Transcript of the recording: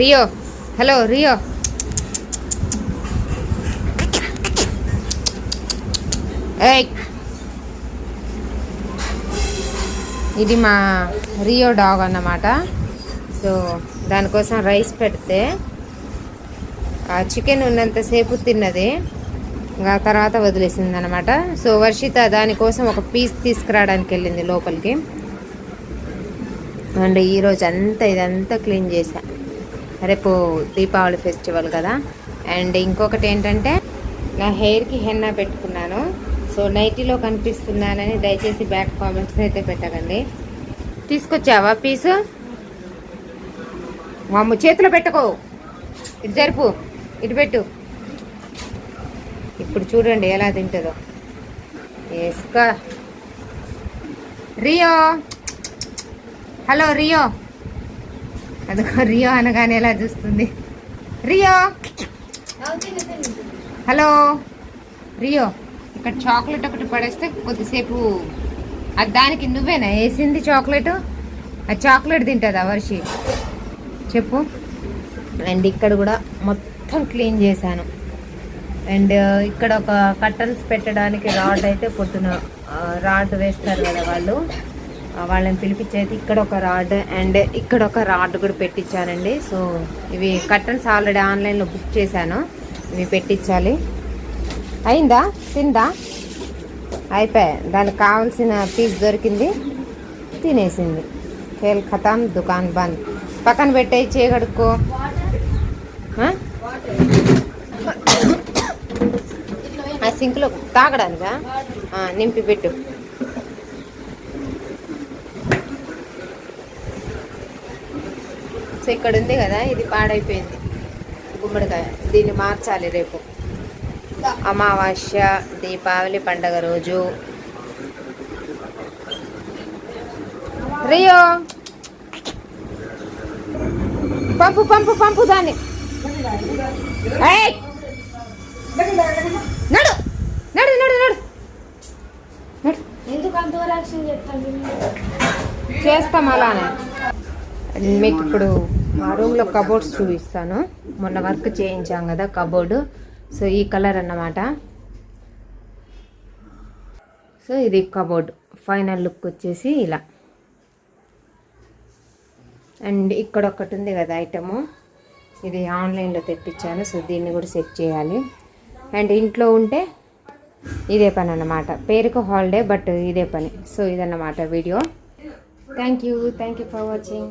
Rio. Hello Rio. ఏయ్. ఇది మా రియో డాగ్ అన్నమాట. సో దానికోసం రైస్ పెడితే ఆ చికెన్ ఉన్నంతసేపు తిన్నది. ఇంకా తర్వాత వదిలేసింది అనమాట సో వర్షిత దానికోసం ఒక పీస్ తీసుకురావడానికి వెళ్ళింది లోపలికి. అండ్ ఈరోజు అంతా ఇదంతా క్లీన్ చేశాను రేపు దీపావళి ఫెస్టివల్ కదా. అండ్ ఇంకొకటి ఏంటంటే నా హెయిర్కి హెన్నా పెట్టుకున్నాను. సో నైటీలో కనిపిస్తున్నానని దయచేసి బ్యాక్ కామెంట్స్ అయితే పెట్టకండి. తీసుకొచ్చావా పీసు? మాము చేతిలో పెట్టుకో. ఇటు జరుపు. ఇటు పెట్టు. ఇప్పుడు చూడండి ఎలా తింటుందో. ఎస్కా రియో. Hello Rio. అదిగో రియో అనగానే ఎలా చూస్తుంది? రియో! హలో! రియో ఇక్కడ చాక్లెట్ ఒకటి పడేస్తే కొద్దిసేపు అది దానికి నువ్వేనా? వేసింది చాక్లెట్? ఆ చాక్లెట్ తింటుందా వర్షి? చెప్పు. అండ్ ఇక్కడ కూడా మొత్తం క్లీన్ చేశాను. అండ్ ఇక్కడ ఒక కట్టన్స్ పెట్టడానికి రాడ్ అయితే పొద్దున రాడ్ వేస్తారు కదా వాళ్ళు. వాళ్ళని పిలిపించి అయితే ఇక్కడ ఒక రాడ్ అండ్ ఇక్కడ ఒక రాడ్ కూడా పెట్టించానండి సో ఇవి కర్టన్స్ ఆల్రెడీ ఆన్లైన్లో బుక్ చేశాను. ఇవి పెట్టించాలి. అయిందా? తిందా? అయిపోయా. దానికి కావాల్సిన పీస్ దొరికింది. తినేసింది. ఖేల్ ఖతాం దుకాన్ బంద్. పక్కన పెట్టేయి చేయగడుక్కో ఆ? సింక్లో తాగడానికా? నింపి పెట్టు సో ఇక్కడ ఉంది కదా ఇది పాడైపోయింది. గుమ్మడికాయ. దీన్ని మార్చాలి రేపు. అమావాస్య దీపావళి పండగ రోజు. రియో! పంపు పంపు పంపు దాన్ని! నడు! నడు నడు నడు! నడు. ఎందుకు అంత ఓవరాక్షన్ చెప్తాను చేస్తాం అలానే. మీకు ఇప్పుడు మా రూమ్లో కబోర్డ్స్ చూపిస్తాను. మొన్న వర్క్ చేయించాం కదా కబోర్డు సో ఈ కలర్ అన్నమాట. సో ఇది కబోర్డ్ ఫైనల్ లుక్ వచ్చేసి ఇలా. అండ్ ఇక్కడ ఒకటి ఉంది కదా ఐటము ఇది ఆన్లైన్లో తెప్పించాను. సో దీన్ని కూడా సెట్ చేయాలి. అండ్ ఇంట్లో ఉంటే ఇదే పని అన్నమాట. పేరుకు హాలిడే బట్ ఇదే పని. సో ఇదన్నమాట video thank you thank you for watching